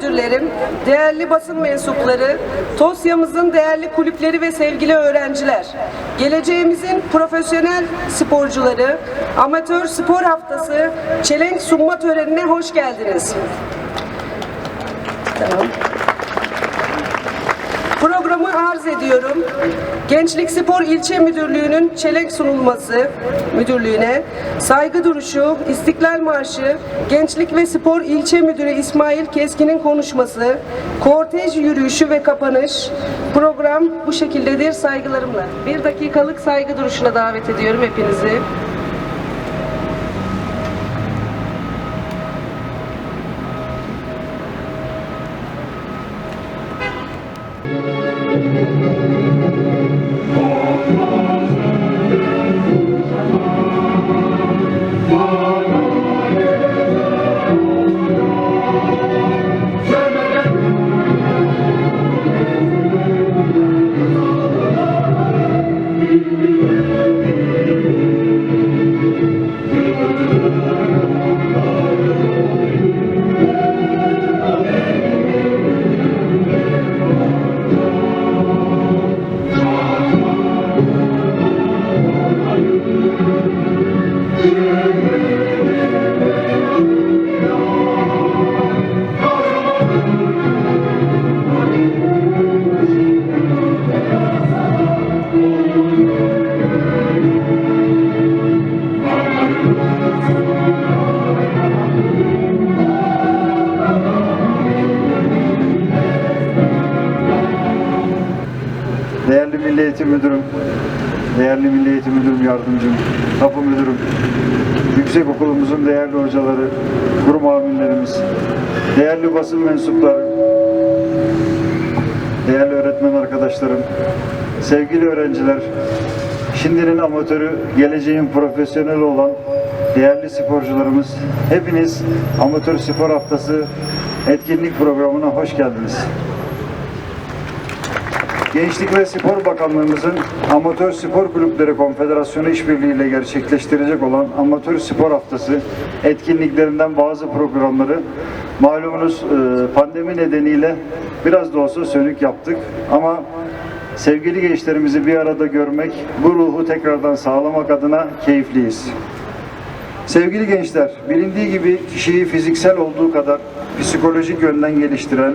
müdürlerim, değerli basın mensupları, TOSYA'mızın değerli kulüpleri ve sevgili öğrenciler, geleceğimizin profesyonel sporcuları, amatör spor haftası çelenk sunma törenine hoş geldiniz. Tamam. Programı arz ediyorum. Gençlik Spor İlçe Müdürlüğü'nün çelenk sunulması müdürlüğüne, saygı duruşu, İstiklal Marşı, Gençlik ve Spor İlçe Müdürü İsmail Keskin'in konuşması, kortej yürüyüşü ve kapanış. Program bu şekildedir saygılarımla. Bir dakikalık saygı duruşuna davet ediyorum hepinizi. Yardımcım, Tapu Müdürüm, Yüksek Okulumuzun değerli hocaları, kurum amirlerimiz, değerli basın mensupları, değerli öğretmen arkadaşlarım, sevgili öğrenciler, şimdinin amatörü, geleceğin profesyoneli olan değerli sporcularımız, hepiniz Amatör Spor Haftası etkinlik programına hoş geldiniz. Gençlik ve Spor Bakanlığımızın Amatör Spor Kulüpleri Konfederasyonu işbirliğiyle gerçekleştirecek olan Amatör Spor Haftası etkinliklerinden bazı programları malumunuz e, pandemi nedeniyle biraz da olsa sönük yaptık ama sevgili gençlerimizi bir arada görmek, bu ruhu tekrardan sağlamak adına keyifliyiz. Sevgili gençler, bilindiği gibi kişiyi fiziksel olduğu kadar psikolojik yönden geliştiren,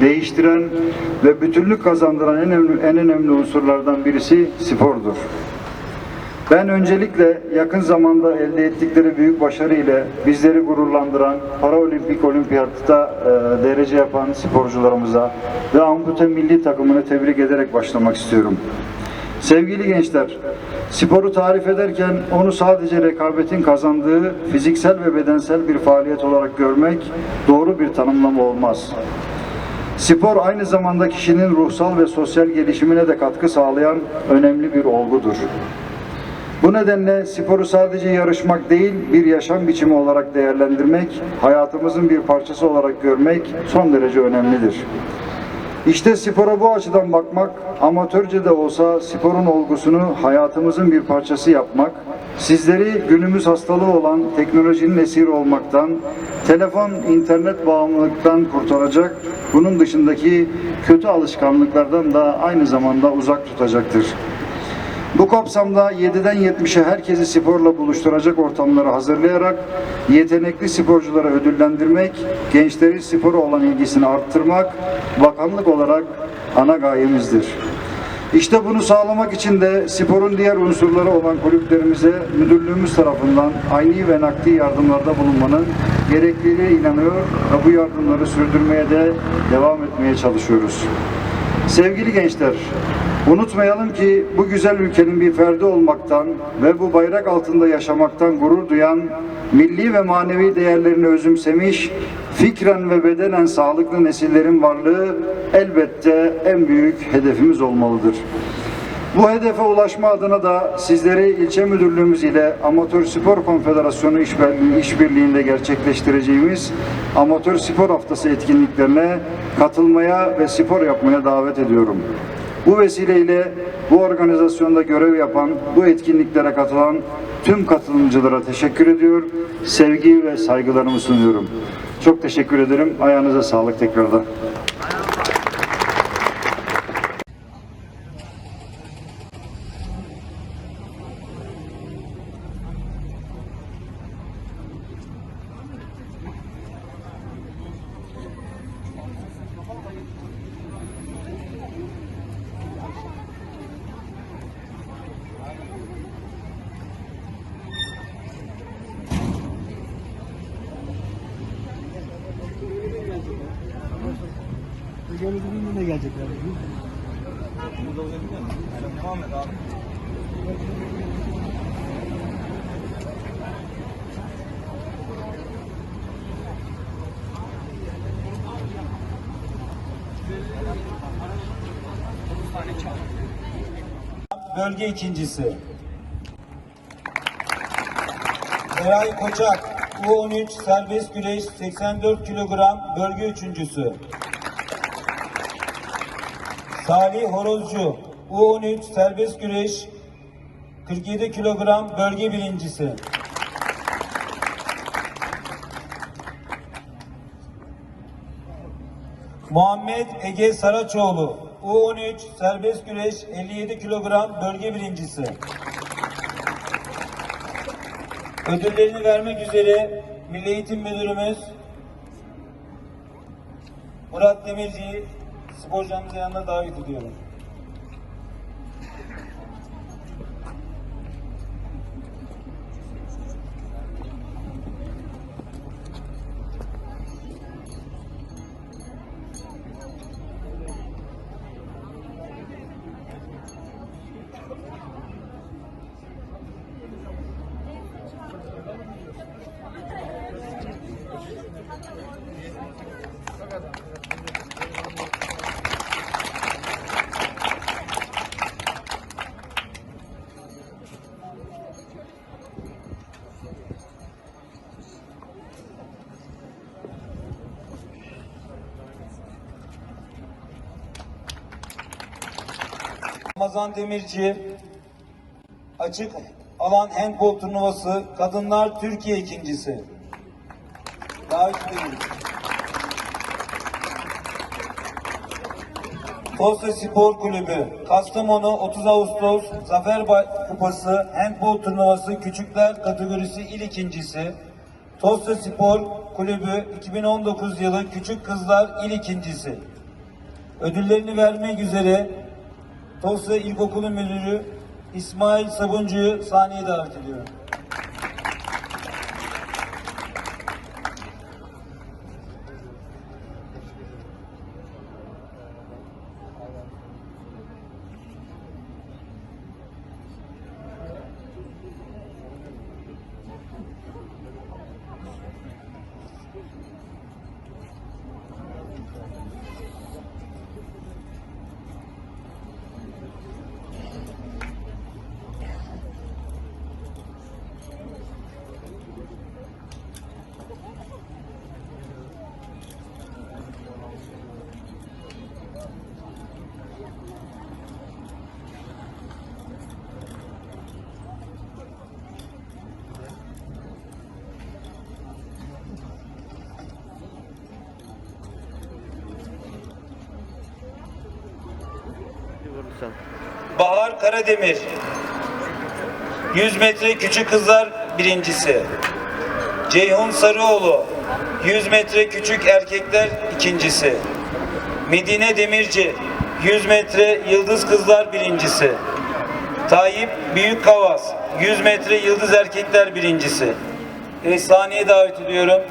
değiştiren ve bütünlük kazandıran en önemli, en önemli unsurlardan birisi spordur. Ben öncelikle yakın zamanda elde ettikleri büyük başarı ile bizleri gururlandıran Paraolimpik Olimpiyatta e, derece yapan sporcularımıza ve ampute milli takımını tebrik ederek başlamak istiyorum. Sevgili gençler, sporu tarif ederken onu sadece rekabetin kazandığı fiziksel ve bedensel bir faaliyet olarak görmek doğru bir tanımlama olmaz. Spor aynı zamanda kişinin ruhsal ve sosyal gelişimine de katkı sağlayan önemli bir olgudur. Bu nedenle sporu sadece yarışmak değil, bir yaşam biçimi olarak değerlendirmek, hayatımızın bir parçası olarak görmek son derece önemlidir. İşte spora bu açıdan bakmak, amatörce de olsa sporun olgusunu hayatımızın bir parçası yapmak, sizleri günümüz hastalığı olan teknolojinin esiri olmaktan, telefon, internet bağımlılıktan kurtaracak, bunun dışındaki kötü alışkanlıklardan da aynı zamanda uzak tutacaktır. Bu kapsamda 7'den 70'e herkesi sporla buluşturacak ortamları hazırlayarak yetenekli sporcuları ödüllendirmek, gençlerin spora olan ilgisini arttırmak bakanlık olarak ana gayemizdir. İşte bunu sağlamak için de sporun diğer unsurları olan kulüplerimize müdürlüğümüz tarafından aynı ve nakdi yardımlarda bulunmanın gerekliliğine inanıyor ve bu yardımları sürdürmeye de devam etmeye çalışıyoruz. Sevgili gençler, unutmayalım ki bu güzel ülkenin bir ferdi olmaktan ve bu bayrak altında yaşamaktan gurur duyan, milli ve manevi değerlerini özümsemiş, fikren ve bedenen sağlıklı nesillerin varlığı elbette en büyük hedefimiz olmalıdır. Bu hedefe ulaşma adına da sizleri ilçe müdürlüğümüz ile Amatör Spor Konfederasyonu işbirliği- işbirliğinde gerçekleştireceğimiz Amatör Spor Haftası etkinliklerine katılmaya ve spor yapmaya davet ediyorum. Bu vesileyle bu organizasyonda görev yapan, bu etkinliklere katılan tüm katılımcılara teşekkür ediyor, sevgi ve saygılarımı sunuyorum. Çok teşekkür ederim. Ayağınıza sağlık tekrardan. Gelecekler. Bölge ikincisi. Eray Koçak, U13 serbest güreş 84 kilogram bölge üçüncüsü. Salih Horozcu, U13 serbest güreş 47 kilogram bölge birincisi. Muhammed Ege Saraçoğlu, U13 serbest güreş 57 kilogram bölge birincisi. Ödüllerini vermek üzere Milli Eğitim Müdürümüz Murat Demirci'yi sporcumuzun yanına davet ediyorum. Ramazan Demirci açık alan handbol turnuvası kadınlar Türkiye ikincisi. Davet ediyoruz. Tosya Spor Kulübü Kastamonu 30 Ağustos Zafer Kupası Handbol Turnuvası Küçükler kategorisi il ikincisi. Tosya Spor Kulübü 2019 yılı Küçük Kızlar il ikincisi. Ödüllerini vermek üzere Tosya İlkokulu Müdürü İsmail Sabuncu'yu sahneye davet ediyorum. Bahar Karademir 100 metre küçük kızlar birincisi. Ceyhun Sarıoğlu 100 metre küçük erkekler ikincisi. Medine Demirci 100 metre yıldız kızlar birincisi. Tayyip Büyükkavas 100 metre yıldız erkekler birincisi. E, sahneye davet ediyorum.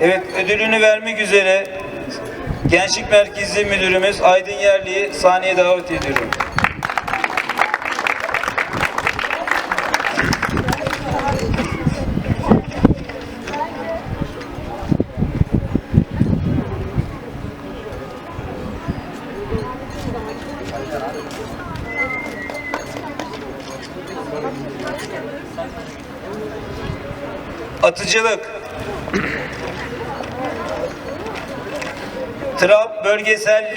Evet ödülünü vermek üzere Gençlik Merkezi Müdürümüz Aydın Yerli'yi sahneye davet ediyorum.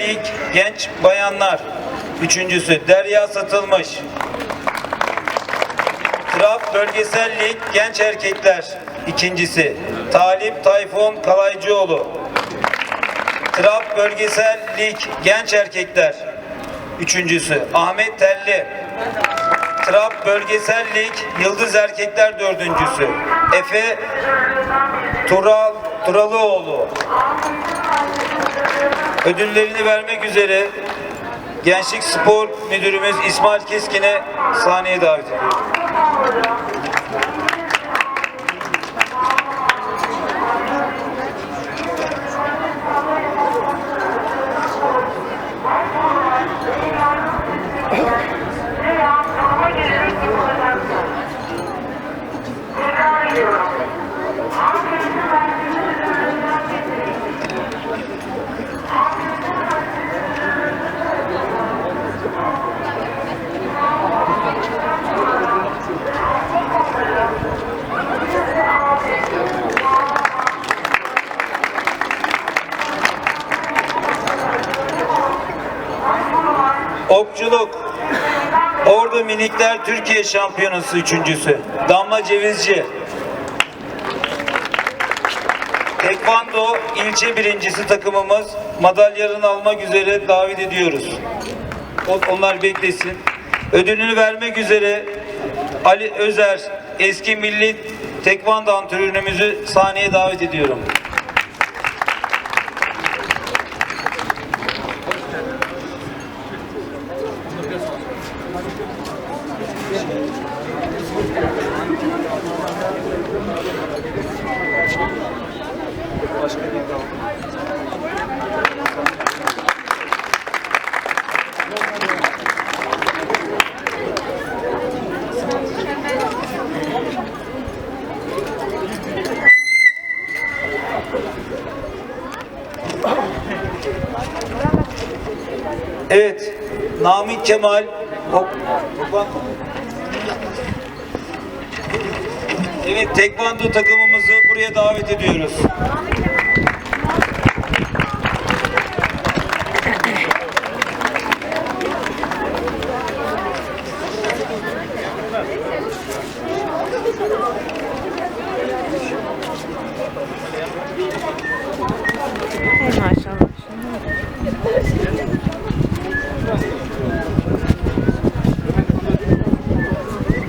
Lig Genç Bayanlar. Üçüncüsü Derya Satılmış. Trab Bölgesel Lig Genç Erkekler. İkincisi Talip Tayfun Kalaycıoğlu. Trab Bölgesel Lig Genç Erkekler. Üçüncüsü Ahmet Telli. Trab Bölgesel Lig Yıldız Erkekler dördüncüsü. Efe Tural Turalıoğlu. Ödüllerini vermek üzere Gençlik Spor Müdürümüz İsmail Keskin'e sahneye davet ediyorum. Okçuluk. Ordu Minikler Türkiye Şampiyonası üçüncüsü. Damla Cevizci. Tekvando ilçe birincisi takımımız madalyalarını almak üzere davet ediyoruz. Onlar beklesin. Ödülünü vermek üzere Ali Özer eski milli tekvando antrenörümüzü sahneye davet ediyorum. Evet, Namık Kemal. Evet, tekvando takımımızı buraya davet ediyoruz.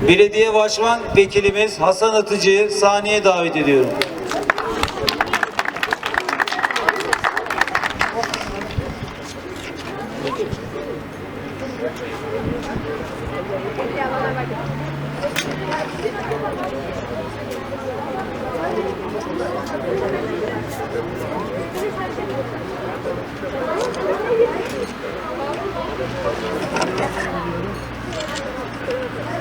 Belediye Başkan Vekilimiz Hasan Atıcı'yı sahneye davet ediyorum. Çocuklar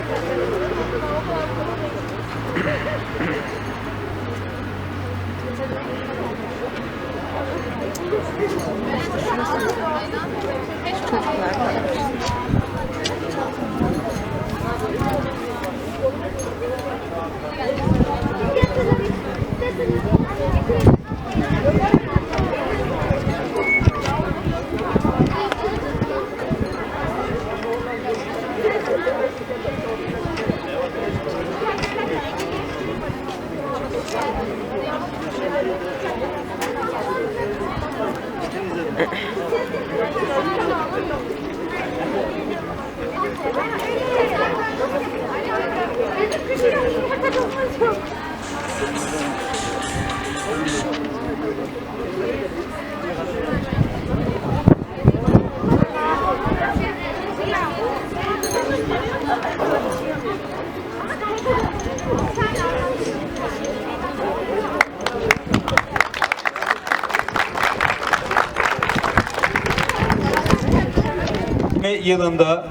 Yılında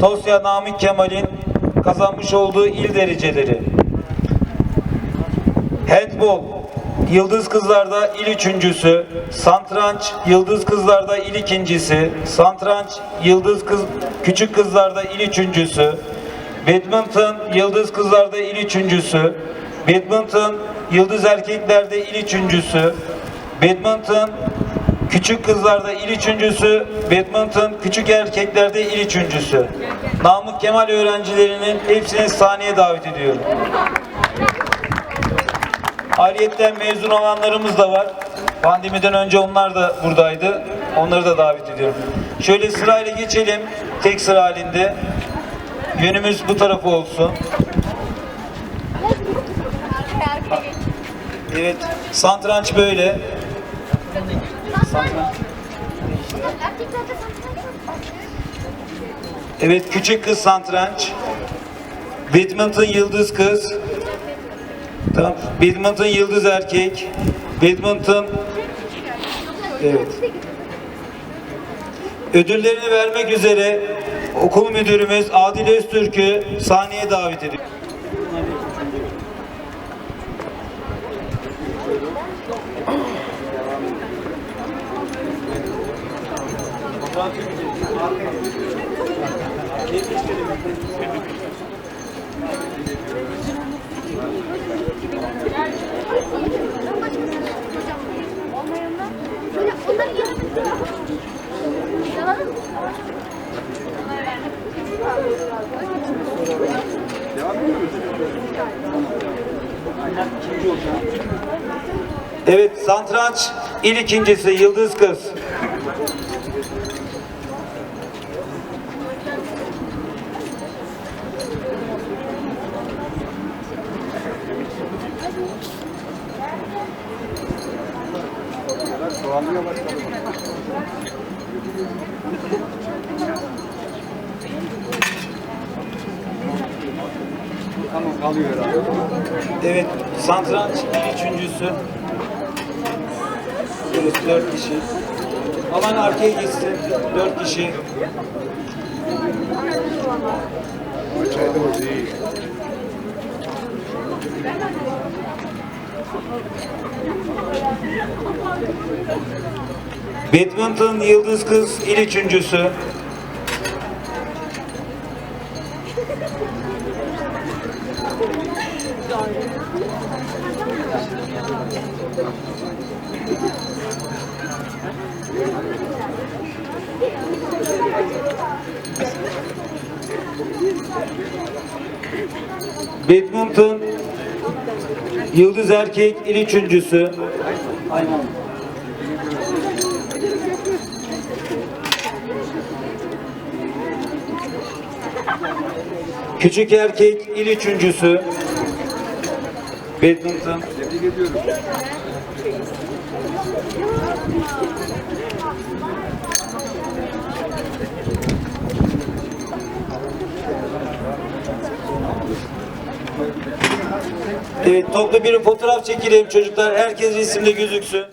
Tosya Namık Kemal'in kazanmış olduğu il dereceleri. Handball Yıldız Kızlar'da il üçüncüsü, Santranç Yıldız Kızlar'da il ikincisi, Santranç Yıldız Kız Küçük Kızlar'da il üçüncüsü, Badminton Yıldız Kızlar'da il üçüncüsü, Badminton yıldız erkeklerde il üçüncüsü. Badminton küçük kızlarda il üçüncüsü. Badminton küçük erkeklerde il üçüncüsü. Namık Kemal öğrencilerinin hepsini sahneye davet ediyorum. Ayrıyetten mezun olanlarımız da var. Pandemiden önce onlar da buradaydı. Onları da davet ediyorum. Şöyle sırayla geçelim. Tek sıra halinde. Yönümüz bu tarafa olsun. Evet. Santranç böyle. Evet küçük kız santranç. Badminton yıldız kız. Tamam. Badminton yıldız erkek. Badminton Evet. Ödüllerini vermek üzere okul müdürümüz Adil Öztürk'ü sahneye davet ediyor. Evet, Santranç il ikincisi Yıldız Kız. Tamam kalıyor herhalde. Evet, Santranç üçüncüsü. Evet, dört kişi. Aman arkaya geçsin. Dört kişi. Badminton Yıldız Kız il üçüncüsü. Badminton Yıldız Erkek il üçüncüsü. Aynen. Küçük erkek il üçüncüsü. Badminton. Evet toplu bir fotoğraf çekelim çocuklar. Herkes resimde gözüksün.